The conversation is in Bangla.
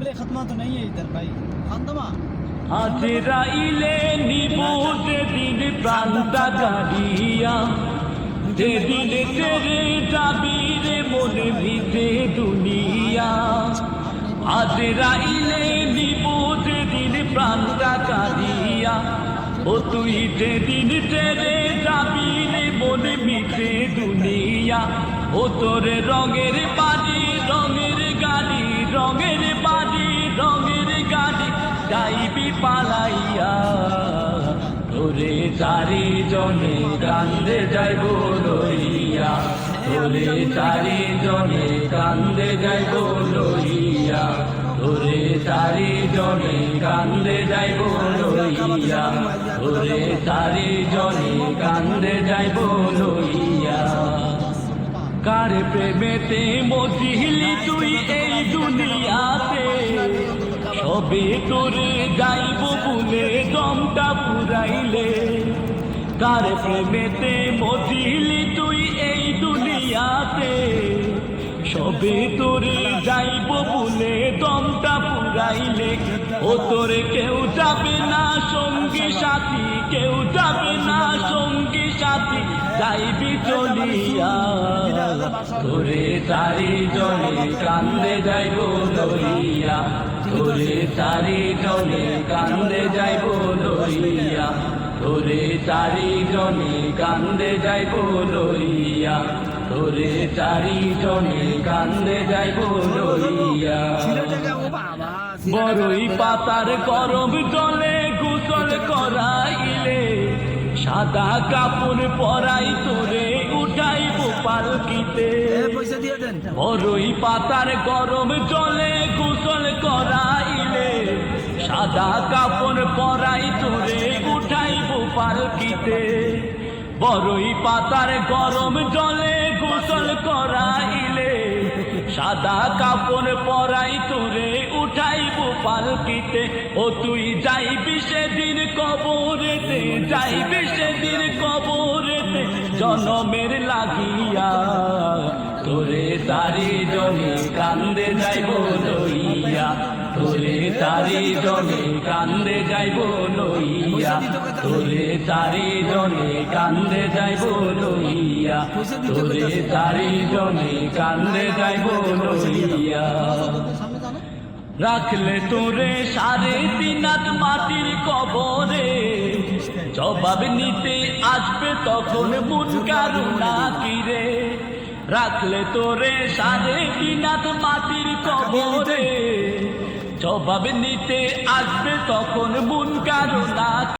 आत्मा तो नहीं है इधर भाई खानदमा আজরাইলে নিব যেদিন প্রাণটা গাড়িয়া যেদিন তেরে যাবি রে মনে ভিতে দুনিয়া আজরাইলে নিব যেদিন প্রাণটা গাড়িয়া ও তুই যেদিন তেরে যাবি রে মনে মিটে দুনিয়া ও তোর রঙের বাড়ি রঙের যাইবি পালাইয়া, তোরে চারি জনে কান্দে যাইব লইয়া, তোরে চারি জনে কান্দে যাইব লইয়া, তোরে চারি জনে কান্দে যাইব লইয়া, তোরে চারি জনে কান্দে যাইব লইয়া। কার প্রেমেতে মজিলি তুই এই দুনিয়াতে? সবে তোরে যাইব বলে দমটা পুরাইলে। কার প্রেমেতে মজিলি তুই এই দুনিয়াতে? সবে তোরে যাইব বলে দমটা পুরাইলে। ও তোরে কেউ যাবে না সঙ্গী সাথী, কেউ যাবে না সঙ্গী সাথী, যাইবি চলিয়া। তোরে চারি জনে কান্দে যাইব লইয়া তোরে জনে কান্দে যাইব লইয়া। তোরে চারি জনে কান্দে যাইব লইয়া। তোরে চারি জনে কান্দে যাইব লইয়া। বড়ই পাতার গরম জলে গোসল করাইলে সাদা কাপড় পরাই তোরে থাকিতে বড়ই পাতার গরম জলে গোসল করাইলে সাদা কাপড় পরাই তোরে উঠাইব পালকিতে। বড়ই পাতার গরম জলে গোসল করাইলে সাদা কাপড় পরাই তোরে উঠাইব পালকিতে। ও তুই যাইবি সেদিন কবরেতে যাইবি সেদিন জনমের লাগিয়া, তোরে তারি জনে কান্দে যাইব লইয়া, তোরে তারি জনে কান্দে যাইব লইয়া, তোরে তারি জনে কান্দে যাইব লইয়া, তোরে তারি জনে কান্দে যাইব লইয়া। রাখলে তোরে সাড়ে দিনাত মাটির কবরে। জবাব নিতে আসবে তখন মন কারুনা কিরে। রাখলে তোরে সাড়ে দিনাত মাটির কবরে। জবাব নিতে আসবে তখন মন কারুনা